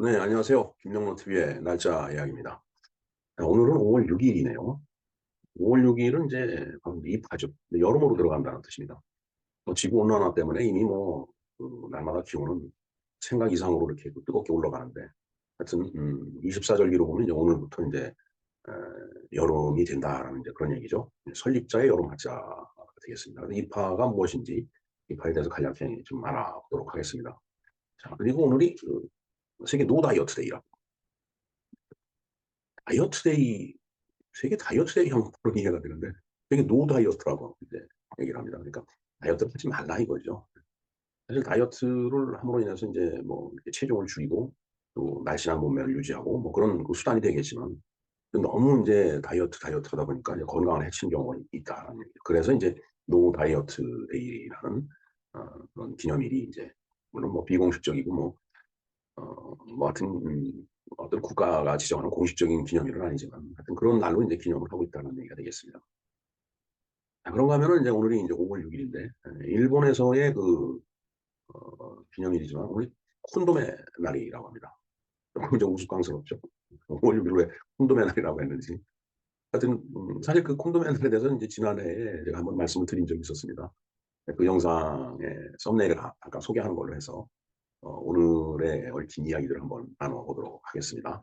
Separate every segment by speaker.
Speaker 1: 네, 안녕하세요. 김영로 TV의 날짜. 자, 오늘은 5월 6일이네요. 5월 6일은 이제 바로 입하죠. 여름으로 들어간다는 뜻입니다. 뭐 지구 온난화 때문에 이미 뭐 그 날마다 기온은 생각 이상으로 이렇게 뜨겁게 올라가는데 하여튼 음, 24절기로 보면 이제 오늘부터 이제 에, 여름이 된다라는 이제 그런 얘기죠. 설립자의 여름 하자가 되겠습니다. 입하가 무엇인지 입하에 대해서 간략히 좀 알아보도록 하겠습니다. 자, 그리고 오늘이 그 세계 노 다이어트 데이라고. 다이어트 데이, 세계 다이어트 데이 하면 그런 이해가 되는데, 세계 노 다이어트라고 이제 얘기를 합니다. 그러니까 다이어트를 하지 말라 이거죠. 사실 다이어트를 함으로 인해서 이제 뭐 체중을 줄이고 또 날씬한 몸매를 유지하고 뭐 그런 그 수단이 되겠지만 너무 이제 다이어트 다이어트 하다 보니까 이제 건강을 해치는 경우가 있다. 그래서 이제 노 다이어트 데이라는 어, 그런 기념일이 이제 물론 뭐 비공식적이고 뭐 어, 뭐 하여튼 음, 어떤 국가가 지정하는 공식적인 기념일은 아니지만 하여튼 그런 날로 이제 기념을 하고 있다는 얘기가 되겠습니다. 자, 그런가 하면은 이제 오늘이 이제 5월 6일인데 일본에서의 그 어, 기념일이지만 오늘 콘돔의 날이라고 합니다. 조금 좀 우스꽝스럽죠. 5월 6일 왜 콘돔의 날이라고 했는지. 하여튼 음, 사실 그 콘돔의 날에 대해서 이제 지난해에 제가 한번 말씀을 드린 적이 있었습니다. 그 영상의 썸네일을 아까 소개하는 걸로 해서 어, 오늘의 얽힌 이야기들을 한번 나눠보도록 하겠습니다.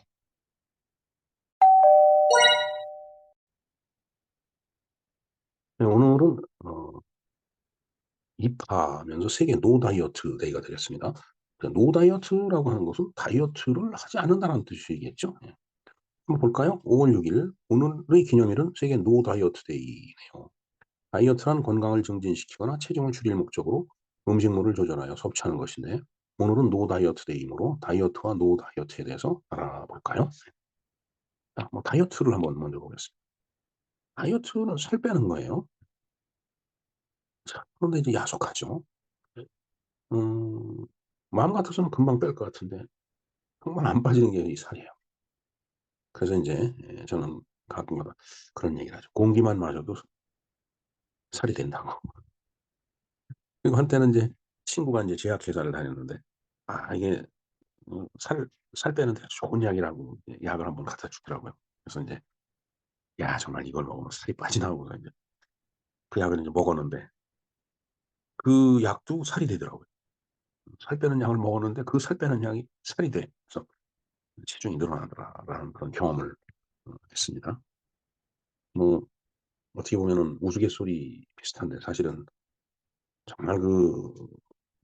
Speaker 1: 네, 오늘은 어, 입하면서 세계 노 다이어트 데이가 되겠습니다. 노 다이어트라고 하는 것은 다이어트를 하지 않는다는 뜻이겠죠. 예. 한번 볼까요? 5월 6일 오늘의 기념일은 세계 노 다이어트 데이네요. 다이어트란 건강을 증진시키거나 체중을 줄일 목적으로 음식물을 조절하여 섭취하는 것인데 오늘은 노 다이어트 데이이므로 다이어트와 노 다이어트에 대해서 알아볼까요? 자, 뭐 다이어트를 한번 먼저 보겠습니다. 다이어트는 살 빼는 거예요. 자, 그런데 이제 야속하죠. 음, 마음 같아서는 금방 뺄 것 같은데 정말 안 빠지는 게 이 살이에요. 그래서 이제 예, 저는 가끔가다 그런 얘기를 하죠. 공기만 마셔도 살이 된다고. 그리고 한때는 이제 친구가 이제 제약회사를 다녔는데 아 이게 어, 살, 살 빼는 데 좋은 약이라고 약을 한번 갖다 주더라고요. 그래서 이제 야 정말 이걸 먹으면 살이 빠지나 하고 이제 그 약을 이제 먹었는데 그 약도 살이 되더라고요. 살 빼는 약을 먹었는데 그 살 빼는 약이 살이 돼. 그래서 체중이 늘어나더라라는 그런 경험을 어, 했습니다. 뭐 어떻게 보면은 우스갯소리 비슷한데 사실은 정말 그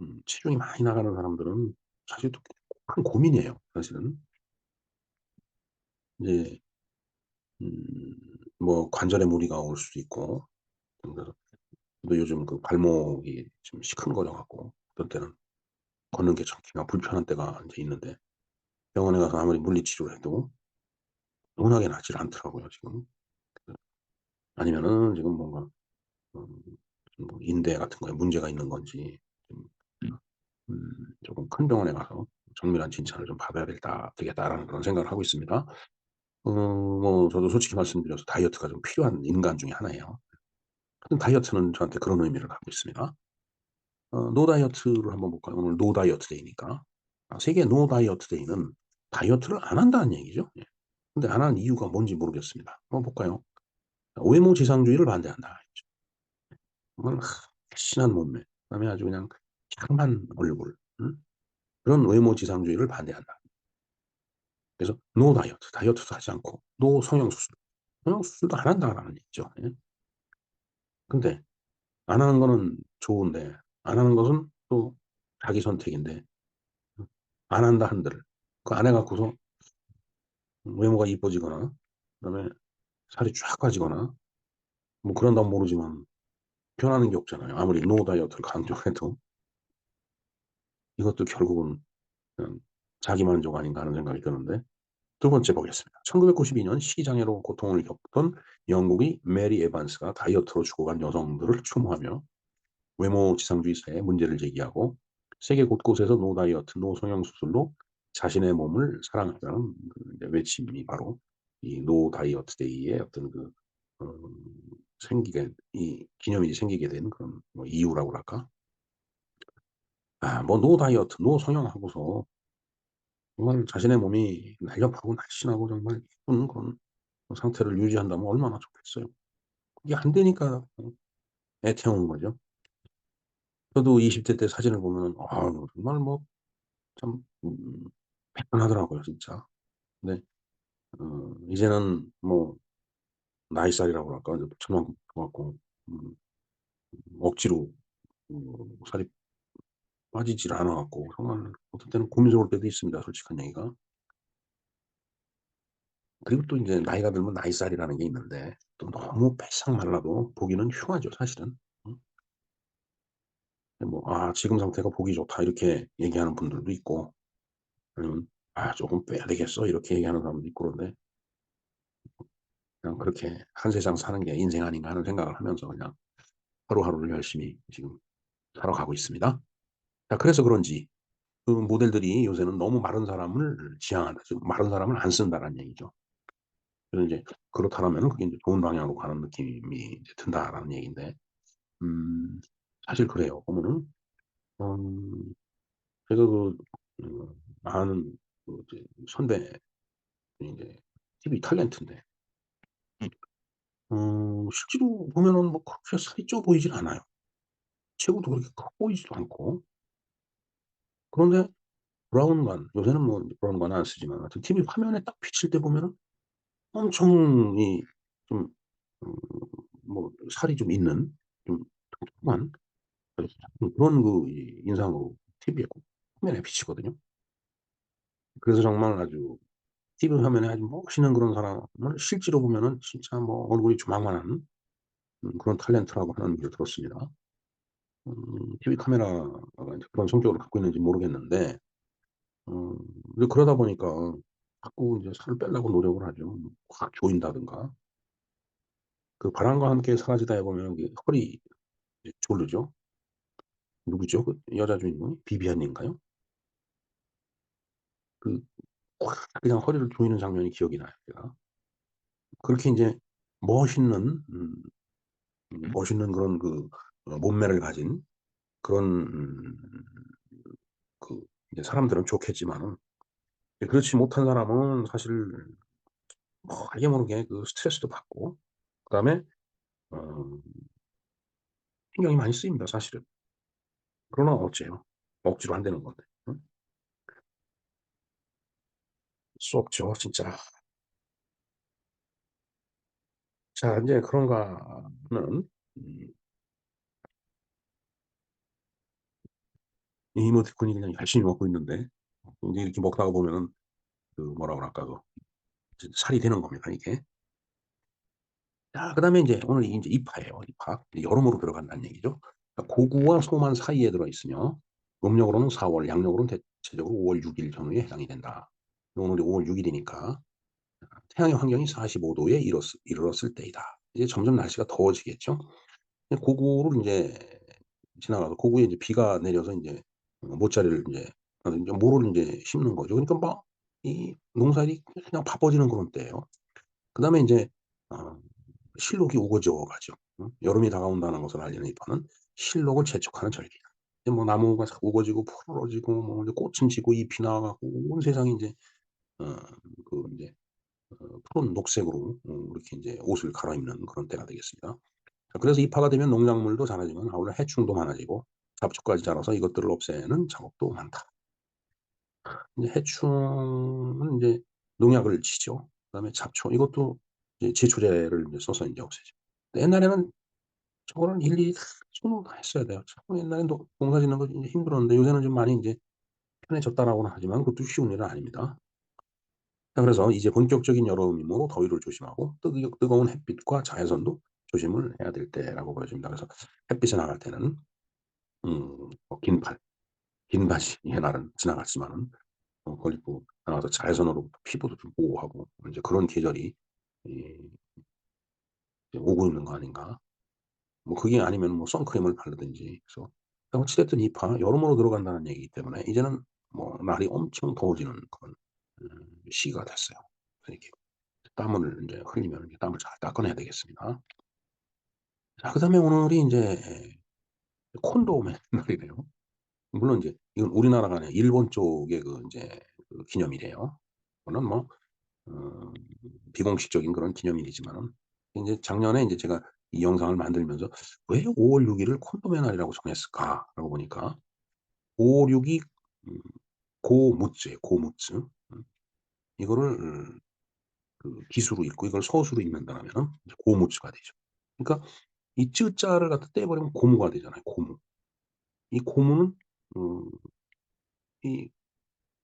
Speaker 1: 음, 체중이 많이 나가는 사람들은 사실 또큰 고민이에요. 사실은. 이제 음, 뭐 관절에 무리가 올 수도 있고 또 요즘 그 발목이 좀 시큰거려 갖고 어떤 때는 걷는 게 참기가 불편한 때가 이제 있는데 병원에 가서 아무리 물리치료를 해도 워낙에 낫질 않더라고요 지금. 아니면은 지금 뭔가 음, 뭐 인대 같은 거에 문제가 있는 건지 좀, 음, 조금 큰 병원에 가서 정밀한 진찰을 좀 받아야 될다 되겠다라는 그런 생각을 하고 있습니다. 어, 뭐 저도 솔직히 말씀드려서 다이어트가 좀 필요한 인간 중에 하나예요. 다이어트는 저한테 그런 의미를 갖고 있습니다. 어, 노 다이어트를 한번 볼까요? 오늘 노 다이어트 데이니까. 아, 세계 노 다이어트 데이는 다이어트를 안 한다는 얘기죠. 예. 근데 안 하는 이유가 뭔지 모르겠습니다. 한번 볼까요? 외모 지상주의를 반대한다. 정말 신한 몸매, 그다음에 아주 그냥 향한 얼굴, 응? 그런 외모 지상주의를 반대한다. 그래서 노 다이어트, 다이어트도 하지 않고 노 성형수술, 성형수술도 안 한다라는 얘기죠. 예? 근데 안 하는 거는 좋은데 안 하는 것은 또 자기 선택인데 안 한다 한들 그 안 해갖고서 외모가 이뻐지거나 그다음에 살이 쫙 빠지거나 뭐 그런다면 모르지만 변하는 게 없잖아요. 아무리 노 다이어트를 강조해도 이것도 결국은 자기 만족 아닌가 하는 생각이 드는데 두 번째 보겠습니다. 1992년 시장애로 고통을 겪던 영국의 메리 에반스가 다이어트로 죽어간 여성들을 추모하며 외모 지상주의 사의 문제를 제기하고 세계 곳곳에서 노 다이어트, 노 성형 수술로 자신의 몸을 사랑하자는 그 외침이 바로 이 노 다이어트 데이의 어떤 그 어, 생기게 이 기념일이 생기게 된 그런 뭐 이유라고 할까? 아, 뭐 노 다이어트, 노 성형 하고서 정말 자신의 몸이 날렵하고 날씬하고 정말 이쁜 그런 상태를 유지한다면 얼마나 좋겠어요. 그게 안 되니까 어애 태우는 거죠. 저도 20대 때 사진을 보면은 아유 정말 뭐 참음 매끈하더라고요 진짜. 근데 어 이제는 뭐 나이살이라고 처만큼 붙어 갖고 음 억지로 음 살이 빠지질 않아 갖고 정말 어떨 때는 고민스러울 때도 있습니다 솔직한 얘기가. 그리고 또 인제 나이가 들면 나이살이라는 게 있는데 또 너무 빼싹 말라도 보기는 흉하죠 사실은. 음. 뭐 "아 지금 상태가 보기 좋다." 이렇게 얘기하는 분들도 있고 아니면 "아 쪼금 빼야 되겠어." 이렇게 얘기하는 사람도 있고 그런데 그냥 그렇게 '한 세상 사는 게 인생 아닌가.' 하는 생각을 하면서 그냥 하루하루를 열심히 지금 살아가고 있습니다. 자 그래서 그런지 그 모델들이 요새는 너무 마른 사람을 지향한다. 즉 마른 사람을 안 쓴다라는 얘기죠. 그래서 인제 그렇다라면은 그게 인제 '좋은 방향으로 가는 느낌이 이제 든다.'라는 얘기인데 음 사실 그래요. 보면은 음 제가 그 음 아는 그 이제 선배 인제 TV 탤런트인데 어 실제로 보면은 뭐 그렇게 살이 쪄 보이질 않아요. 체구도 그렇게 커 보이지도 않고 그런데 브라운관 요새는 뭐 브라운관 안 쓰지만 TV 화면에 딱 비칠 때 보면은 엄청 이좀 음 뭐 살이 좀 있는 좀 통통한 그 그런 그이 인상으로 TV에 꼭 화면에 비치거든요. 그래서 정말 아주 TV 화면에 아주 멋있는 그런 사람을 실제로 보면은 진짜 뭐 얼굴이 조망만한 음 그런 탤런트라고 하는 얘기를 들었습니다. 음 TV 카메라가 그런 성격을 갖고 있는지 모르겠는데 어 근데 그러다 보니까 자꾸 인제 살을 빼려고 노력을 하죠. 뭐확 조인다든가. 그 바람과 함께 사라지다에 보면 이게 허리 이제 조르죠. 누구죠? 그 여자 주인공이? 비비안인가요? 그 확 그냥 허리를 조이는 장면이 기억이 나요 제가. 그렇게 인제 멋있는 음음 멋있는 그런 그어 몸매를 가진 그런 음그 이제 사람들은 좋겠지만은 예 그렇지 못한 사람은 사실 뭐 알게 모르게 그 스트레스도 받고 그다음에 어 신경이 많이 쓰입니다 사실은. 그러나 어째요. 억지로 안 되는 건데. 응? 수 없죠 진짜. 자 인제 그런가 하 이모티콘이 그냥 열심히 먹고 있는데 인제 이렇게 먹다가 보면은 그 뭐라 그럴까 그 이제 살이 되는 겁니다 이게. 자 그다음에 인제 오늘 인제 이파예요 이파. 여름으로 들어간다는 얘기죠. 그러니까 고구와 소만 사이에 들어 있으며 음력으로는 4월 양력으로는 대체적으로 5월 6일 전후에 해당이 된다. 오늘이 5월 6 일이니까 태양의 환경이 45 도에 이뤘 이르렀을 때이다. 이제 점점 날씨가 더워지겠죠. 고구를 인제 지나가서 고구에 인제 비가 내려서 어 모짜리를 인제 모를 인제 심는 거죠. 그러니까 막 이 농사일이 그냥 바빠지는 그런 때예요. 그다음에 인제 어 실록이 우거져 가죠. 응? 여름이 다가온다는 것을 알리는 이파는 실록을 재촉하는 절기다. 이제 뭐 나무가 싹 우거지고 푸르러지고 뭐 이제 꽃은 지고 잎이 나와 갖고 온 세상이 인제 어그 인제 어 푸른 녹색으로 어 이렇게 인제 옷을 갈아입는 그런 때가 되겠습니다. 자 그래서 입하가 되면 농작물도 자라지만 아울러 해충도 많아지고 잡초까지 자라서 이것들을 없애는 작업도 많다. 이제 해충은 인제 농약을 치죠. 그다음에 잡초 이것도 이제 제초제를 인제 써서 인제 없애죠. 옛날에는 저거를 일일이 다 손으로 다 했어야 돼요. 참 옛날엔 농 농사 짓는 거 힘들었는데 요새는 좀 많이 인제 편해졌다라고는 하지만 그것도 쉬운 일은 아닙니다. 자 그래서 이제 본격적인 여름 이므로 더위를 조심하고 뜨거 뜨거운 햇빛과 자외선도 조심을 해야 될 때라고 보여집니다. 그래서 햇빛에 나갈 때는 음뭐 긴팔, 긴 바지 이게 날은 지나갔지만은 어 그걸 입고 나가서 자외선으로부터 피부도 좀 보호하고 인제 그런 계절이 이 이제 오고 있는 거 아닌가. 뭐 그게 아니면 뭐 선크림을 바르든지 그래서 어찌 됐든 이 파 여름으로 들어간다는 얘기이기 때문에 이제는 뭐 날이 엄청 더워지는 그런 음 시기가 됐어요. 이렇게 땀을 인제 흘리면 이제 땀을 잘 닦아내야 되겠습니다. 자 그 다음에 오늘이 인제 콘돔의 날이네요. 물론 인제 이건 우리나라가 아니라 일본 쪽의 그 인제 그 기념일이에요. 물론 뭐 어 비공식적인 그런 기념일이지만은 인제 작년에 인제 제가 이 영상을 만들면서 '왜 5월 6 일을 콘돔의 날이라고 정했을까?' 라고 보니까 5, 6이 음 고무즈예요, 고무즈. 음. 이거를 그 기수로 읽고 이걸 서수로 읽는다라면은 이제 고무즈가 되죠. 그러니까 이 쯔 자를 갖다 떼어 버리면 고무가 되잖아요, 고무. 이 고무는 음 이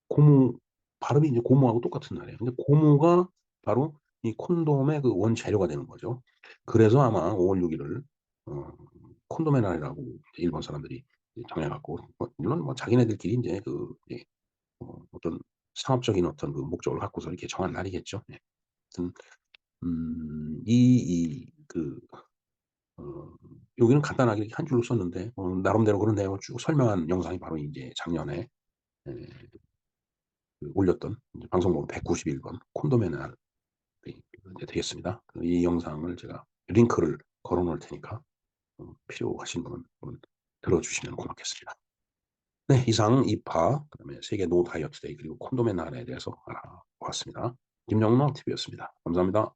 Speaker 1: 고무 발음이 이제 고무하고 똑같은 말이에요. 근데 고무가 바로 이 콘돔의 그 원재료가 되는 거죠. 그래서 아마 5월 6 일을 어 콘돔의 날이라고 이제 일본 사람들이 이제 정해 갖고 뭐 물론 뭐 자기네들끼리 인제 그 예 어 어떤 상업적인 어떤 그 목적을 갖고서 이렇게 정한 날이겠죠. 예. 하여튼 음이이그 어 여기는 간단하게 한 줄로 썼는데 어 나름대로 그런 내용을 쭉 설명한 영상이 바로 인제 작년에 예그 올렸던 이제 방송번호 191번 콘돔의 날이 이제 되겠습니다. 그이 영상을 제가 링크를 걸어 놓을 테니까 어 필요하신 분은 한번 들어 주시면 고맙겠습니다. 네 이상 이파 그 다음에 세계 노 다이어트 데이 그리고 콘돔의 날에 대해서 알아보았습니다. 김영로 TV였습니다. 감사합니다.